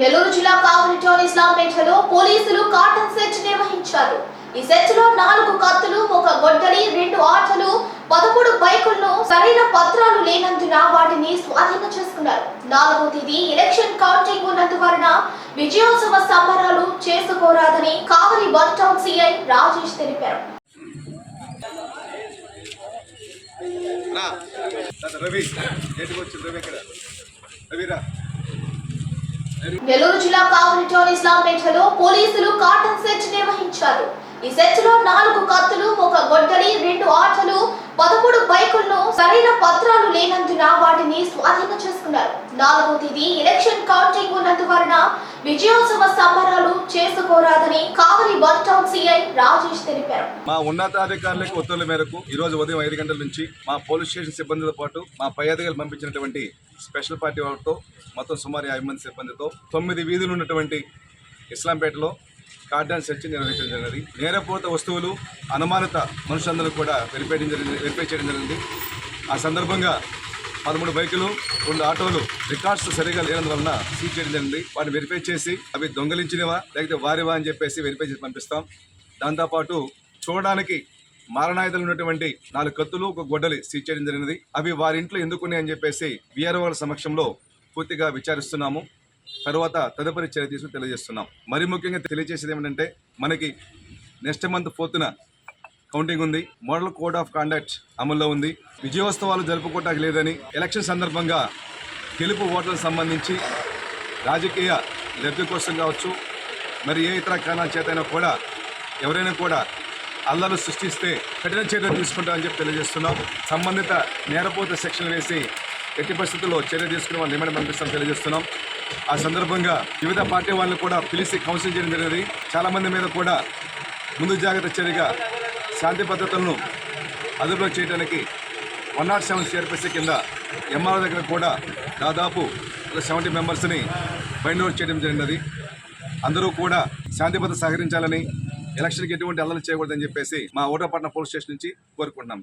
నెల్లూరు జిల్లా కావలి టౌన్ ఇస్లాంపేటలో పోలీసులు cotton search నిర్వహించారు. ఈ సెర్చ్లో నాలుగు కత్తులు ఒక గొడ్డలి రెండు ఆటలు పదమూడు బైకులను సరైన పత్రాలు లేనందున వాటిని స్వాధీనం చేసుకున్నారు. నాలుగో తేదీ ఎలక్షన్ కౌంటింగ్ ఉన్నందువలన విజయోత్సవ సంబరాలు చేసుకోరాదని Kavali one town CI Rajesh తెలిపారు. రవి. రవి రవిరా నెల్లూరు జిల్లా కావలి టౌన్లో పోలీసులు కాటన్ సెర్చ్ నిర్వహించారు. ఈ సెర్చ్లో నాలుగు కత్తులు ఒక గొడ్డలి రెండు ఆటలు పదమూడు బైకులను సరైన పత్రాలు లేనందున వాటిని స్వాధీనం చేసుకున్నారు. నాలుగో తేదీ ఎలక్షన్ కౌంటింగ్ ఉన్నందువలన విజయోత్సవ సంబరాలు చేసుకోరాదని Kavali one town CI Rajesh తెలిపారు. మా ఉన్నతాధికారులకు ఉత్తర్వుల మేరకు ఈ రోజు ఉదయం ఐదు గంటల నుంచి మా పోలీస్ స్టేషన్ సిబ్బందితో పాటు మా పై అధికారులు పంపించినటువంటి స్పెషల్ పార్టీ వాళ్ళతో మొత్తం సుమారు యాభై మంది సిబ్బందితో తొమ్మిది వీధులు ఉన్నటువంటి ఇస్లాంపేటలో కార్డన్ సెర్చ్ నిర్వహించడం జరిగింది. నేరపూరిత వస్తువులు అనుమానిత మనుషులందరూ కూడా వెరిఫై జరిగింది వెరిఫై చేయడం జరిగింది. ఆ సందర్భంగా పదమూడు బైకులు రెండు ఆటోలు రికార్డ్స్ సరిగా లేనందువలన సీజ్ చేయడం జరిగింది. వాటిని వెరిఫై చేసి అవి దొంగలించినవా లేకపోతే వారివా అని చెప్పేసి వెరిఫై చేసి పంపిస్తాం. దాంతోపాటు చూడడానికి మారణాయుధాలు ఉన్నటువంటి నాలుగు కత్తులు ఒక గొడ్డలి సీజ్ చేయడం జరిగినది అవి వారి ఇంట్లో ఎందుకున్నాయి అని చెప్పేసి విఆర్ఓ సమక్షంలో పూర్తిగా విచారిస్తున్నాము. తర్వాత తదుపరి చర్య తీసుకుని తెలియజేస్తున్నాం. మరి ముఖ్యంగా తెలియజేసేది ఏమిటంటే మనకి నెక్స్ట్ మంత్ ఫోర్త్న కౌంటింగ్ ఉంది. మోడల్ కోడ్ ఆఫ్ కాండక్ట్ అమల్లో ఉంది. విజయోత్సవాలు జరుపుకోవటానికి లేదని ఎలక్షన్ సందర్భంగా గెలుపు ఓట్లకు సంబంధించి రాజకీయ లబ్ధి కోసం కావచ్చు మరి ఏ ఇతర కారణాల చేతైనా కూడా ఎవరైనా కూడా అల్లలు సృష్టిస్తే కఠిన చర్యలు తీసుకుంటామని చెప్పి తెలియజేస్తున్నాం. సంబంధిత నేరపోత సెక్షన్ వేసి ఎట్టి పరిస్థితుల్లో చర్య తీసుకుని వాళ్ళు ఏమైనా పంపిస్తాం తెలియజేస్తున్నాం. ఆ సందర్భంగా వివిధ పార్టీ వాళ్ళు కూడా పిలిచి కౌన్సిల్ చేయడం జరిగింది. చాలామంది మీద కూడా ముందు జాగ్రత్త చర్యగా శాంతి భద్రతలను అదుపులో చేయడానికి వన్ నాట్ సెవెన్ సిఆర్పిసి కింద ఎంఆర్ దగ్గర కూడా దాదాపు ఒక సెవెంటీ మెంబర్స్ని బైండ్ అవుట్ చేయడం జరిగినది. అందరూ కూడా శాంతి భద్రత సహకరించాలని ఎలక్షన్కి ఎటువంటి అల్లలు చేయకూడదని చెప్పేసి మా ఓటపట్నం పోలీస్ స్టేషన్ నుంచి కోరుకుంటున్నాం.